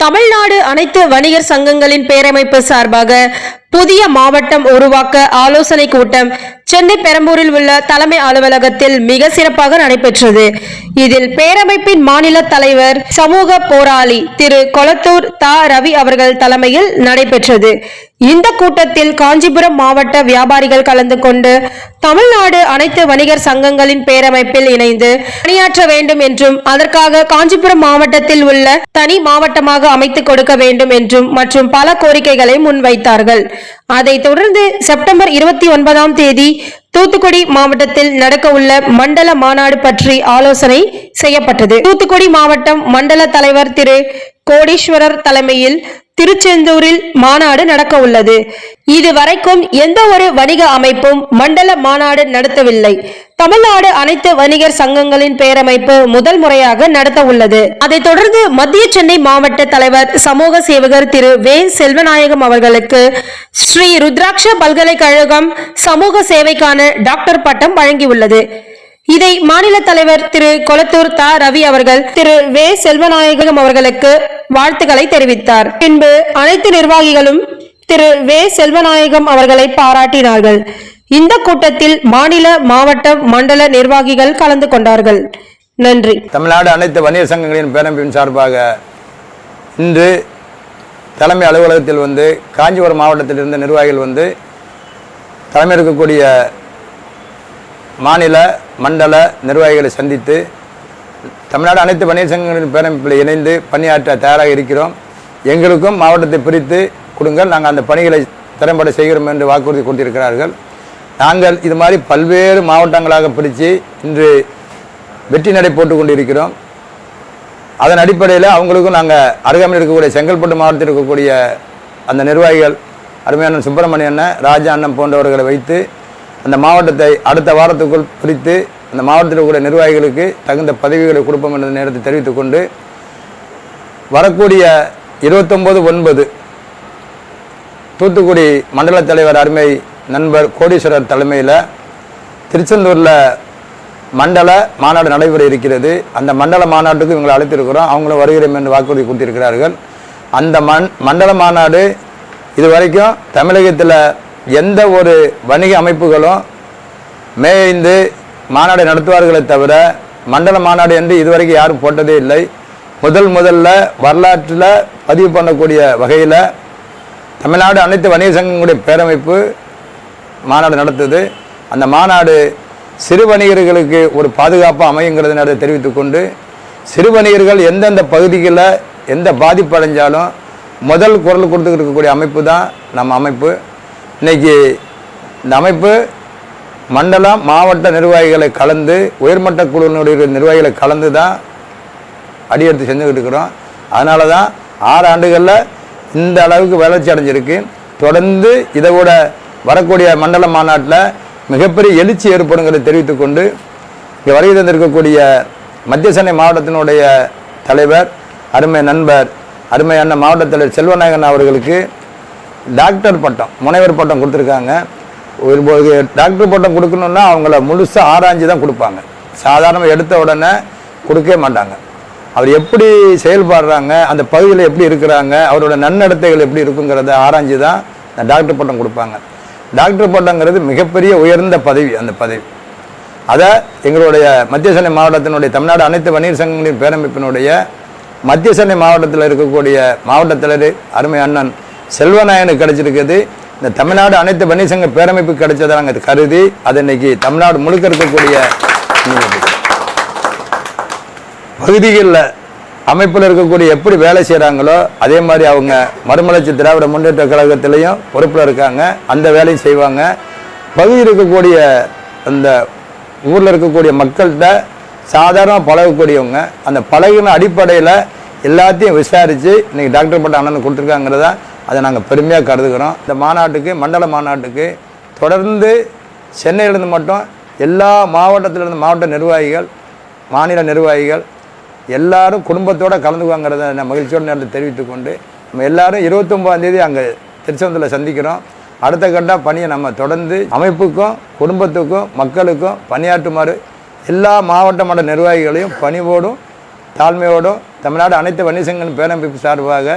தமிழ்நாடு அனைத்து வணிகர் சங்கங்களின் பேரமைப்பு சார்பாக புதிய மாவட்டம் உருவாக்க ஆலோசனை கூட்டம் சென்னை பெரம்பூரில் உள்ள தலைமை அலுவலகத்தில் மிக சிறப்பாக நடைபெற்றது. இதில் பேரமைப்பின் மாநில தலைவர் சமூக போராளி திரு கொளத்தூர் தா. ரவி அவர்கள் தலைமையில் நடைபெற்றது. இந்த கூட்டத்தில் காஞ்சிபுரம் மாவட்ட வியாபாரிகள் கலந்து கொண்டு தமிழ்நாடு அனைத்து வணிகர் சங்கங்களின் பேரமைப்பில் இணைந்து பணியாற்ற வேண்டும் என்றும் அதற்காக காஞ்சிபுரம் மாவட்டத்தில் உள்ள தனி மாவட்டமாக அமைத்துக் கொடுக்க வேண்டும் என்றும் மற்றும் பல கோரிக்கைகளை முன்வைத்தார்கள். அதைத் தொடர்ந்து செப்டம்பர் இருபத்தி ஒன்பதாம் தேதி தூத்துக்குடி மாவட்டத்தில் நடக்க உள்ள மண்டல மாநாடு பற்றி ஆலோசனை செய்யப்பட்டது. தூத்துக்குடி மாவட்டம் மண்டல தலைவர் திரு கோடீஸ்வரர் தலைமையில் திருச்செந்தூரில் மாநாடு நடக்க உள்ளது. இதுவரைக்கும் எந்த ஒரு வணிக அமைப்பும் மண்டல மாநாடு நடத்தவில்லை. தமிழ்நாடு அனைத்து வணிகர் சங்கங்களின் பேரமைப்பு முதல் முறையாக நடத்த உள்ளது. அதைத் தொடர்ந்து மத்திய சென்னை மாவட்ட தலைவர் சமூக சேவகர் திரு வே செல்வநாயகம் அவர்களுக்கு ஸ்ரீ ருத்ராட்ச பல்கலைக்கழகம் சமூக சேவைக்கான டாக்டர் பட்டம் வழங்கியுள்ளது. இதை மாநில தலைவர் திரு கொளத்தூர் த. ரவி அவர்கள் திரு. வே. செல்வநாயகம் அவர்களுக்கு வாழ்த்துக்களை தெரிவித்தார். பின்பு அனைத்து நிர்வாகிகளும் திரு. வே. செல்வநாயகம் அவர்களை பாராட்டினார்கள். இந்த கூட்டத்தில் மாநில மாவட்ட மண்டல நிர்வாகிகள் கலந்து கொண்டார்கள். நன்றி. தமிழ்நாடு அனைத்து வணிகர் சங்கங்களின் பேரமைப்பின் சார்பாக இன்று தலைமை அலுவலகத்தில் வந்து காஞ்சிபுரம் மாவட்டத்தில் இருந்த நிர்வாகிகள் வந்து தலைமை இருக்கக்கூடிய மாநில மண்டல நிர்வாகிகளை சந்தித்து தமிழ்நாடு அனைத்து பன்னீர் சங்கங்களின் பேரமைப்பில் இணைந்து பணியாற்ற தயாராக இருக்கிறோம். எங்களுக்கும் மாவட்டத்தை பிரித்து கொடுங்கள். நாங்கள் அந்த பணிகளை திறம்பட செய்கிறோம் என்று வாக்குறுதி கொடுத்திருக்கிறார்கள். நாங்கள் இது மாதிரி பல்வேறு மாவட்டங்களாக பிரித்து இன்று வெற்றி நடை போட்டு கொண்டிருக்கிறோம். அதன் அடிப்படையில் அவங்களுக்கும் நாங்கள் அருகாமையில் இருக்கக்கூடிய செங்கல்பட்டு மாவட்டத்தில் இருக்கக்கூடிய அந்த நிர்வாகிகள் அருமையான சுப்பிரமணிய அண்ணன் ராஜா அண்ணன் போன்றவர்களை வைத்து அந்த மாவட்டத்தை அடுத்த வாரத்துக்குள் பிரித்து அந்த மாவட்டத்தில் இருக்கக்கூடிய நிர்வாகிகளுக்கு தகுந்த பதவிகளை கொடுப்போம் என்ற நேரத்தை தெரிவித்துக் கொண்டு வரக்கூடிய இருபத்தொம்போது ஒன்பது தூத்துக்குடி மண்டல தலைவர் அருமை நண்பர் கோடீஸ்வரர் தலைமையில் திருச்செந்தூரில் மண்டல மாநாடு நடைபெற இருக்கிறது. அந்த மண்டல மாநாட்டுக்கு இவங்களை அழைத்திருக்கிறோம். அவங்களும் வருகிறோம் என்று வாக்குறுதி கொடுத்திருக்கிறார்கள். அந்த மண் மண்டல மாநாடு இதுவரைக்கும் தமிழகத்தில் எந்த ஒரு வணிக அமைப்புகளும் மே ஐந்து மாநாடு நடத்துவார்களே தவிர மண்டல மாநாடு என்று இதுவரைக்கும் யாரும் போட்டதே இல்லை. முதல் முதல்ல வரலாற்றில் பதிவு பண்ணக்கூடிய வகையில் தமிழ்நாடு அனைத்து வணிக சங்கங்களுடைய பேரமைப்பு மாநாடு நடத்துது. அந்த மாநாடு சிறு வணிகர்களுக்கு ஒரு பாதுகாப்பு அமையுங்கிறதுனால தெரிவித்துக் கொண்டு சிறு வணிகர்கள் எந்தெந்த பகுதிகளில் எந்த பாதிப்பு அடைஞ்சாலும் முதல் குரல் கொடுத்துக்கிட்டு இருக்கக்கூடிய அமைப்பு தான் நம்ம அமைப்பு. இன்னைக்கு இந்த அமைப்பு மண்டலம் மாவட்ட நிர்வாகிகளை கலந்து உயர்மட்ட குழுவினுடைய நிர்வாகிகளை கலந்து தான் அடியெடுத்து செஞ்சுக்கிட்டு இருக்கிறோம். அதனால தான் ஆறு ஆண்டுகளில் இந்த அளவுக்கு வளர்ச்சி அடைஞ்சிருக்கு. தொடர்ந்து இதை விட வரக்கூடிய மண்டல மாநாட்டில் மிகப்பெரிய எழுச்சி ஏற்படுங்கிறதை தெரிவித்துக்கொண்டு இங்கே வருகை தந்திருக்கக்கூடிய மத்திய சென்னை மாவட்டத்தினுடைய தலைவர் அருமை நண்பர் அருமை அண்ணன் மாவட்ட தலைவர் செல்வநாயகன் அவர்களுக்கு டாக்டர் பட்டம் முனைவர் பட்டம் கொடுத்துருக்காங்க. ஒரு டாக்டர் பட்டம் கொடுக்கணுன்னா அவங்கள முழுசாக ஆராய்ஞ்சு தான் கொடுப்பாங்க. சாதாரணமாக எடுத்த உடனே கொடுக்கவே மாட்டாங்க. அவர் எப்படி செயல்படுறாங்க அந்த பகுதியில் எப்படி இருக்கிறாங்க அவரோட நன்னடத்தைகள் எப்படி இருக்குங்கிறத ஆராய்ஞ்சு தான் இந்த டாக்டர் பட்டம் கொடுப்பாங்க. டாக்டர் பட்டங்கிறது மிகப்பெரிய உயர்ந்த பதவி அந்த பதவி. அதை எங்களுடைய மத்திய சென்னை மாவட்டத்தினுடைய தமிழ்நாடு அனைத்து வணிகர் சங்கங்களின் பேரமைப்பினுடைய மத்திய சென்னை மாவட்டத்தில் இருக்கக்கூடிய மாவட்ட தலைவர் அருமை அண்ணன் செல்வநாயனுக்கு கிடைச்சிருக்குது. இந்த தமிழ்நாடு அனைத்து வணிசங்க பேரமைப்பு கிடைச்சதை நாங்கள் கருதி அதை இன்னைக்கு தமிழ்நாடு முழுக்க இருக்கக்கூடிய பகுதிகளில் அமைப்பில் இருக்கக்கூடிய எப்படி வேலை செய்கிறாங்களோ அதே மாதிரி அவங்க மறுமலர்ச்சி திராவிட முன்னேற்ற கழகத்திலையும் பொறுப்பில் இருக்காங்க. அந்த வேலையும் செய்வாங்க. பகுதியில் இருக்கக்கூடிய அந்த ஊரில் இருக்கக்கூடிய மக்கள்கிட்ட சாதாரணமாக பழகக்கூடியவங்க அந்த பழகின அடிப்படையில் எல்லாத்தையும் விசாரித்து இன்றைக்கி டாக்டர் பட்ட அண்ணன் கொடுத்துருக்காங்கிறதான் அதை நாங்கள் பெருமையாக கருதுகிறோம். இந்த மாநாட்டுக்கு மண்டல மாநாட்டுக்கு தொடர்ந்து சென்னையிலேருந்து மட்டும் எல்லா மாவட்டத்திலிருந்து மாவட்ட நிர்வாகிகள் மாநில நிர்வாகிகள் எல்லாரும் குடும்பத்தோடு கலந்துக்குவாங்கிறத நான் மகிழ்ச்சியோடு நேரத்தில் தெரிவித்துக்கொண்டு நம்ம எல்லாரும் இருபத்தொம்போதாந்தேதி அங்கே திருச்செந்தூரில் சந்திக்கிறோம். அடுத்த கட்ட பணியை நம்ம தொடர்ந்து அமைப்புக்கும் குடும்பத்துக்கும் மக்களுக்கும் பணியாற்றுமாறு எல்லா மாவட்ட மட்ட நிர்வாகிகளையும் பணிவோடும் தாழ்மையோடும் தமிழ்நாடு அனைத்து வணிக பேரமைப்பு சார்பாக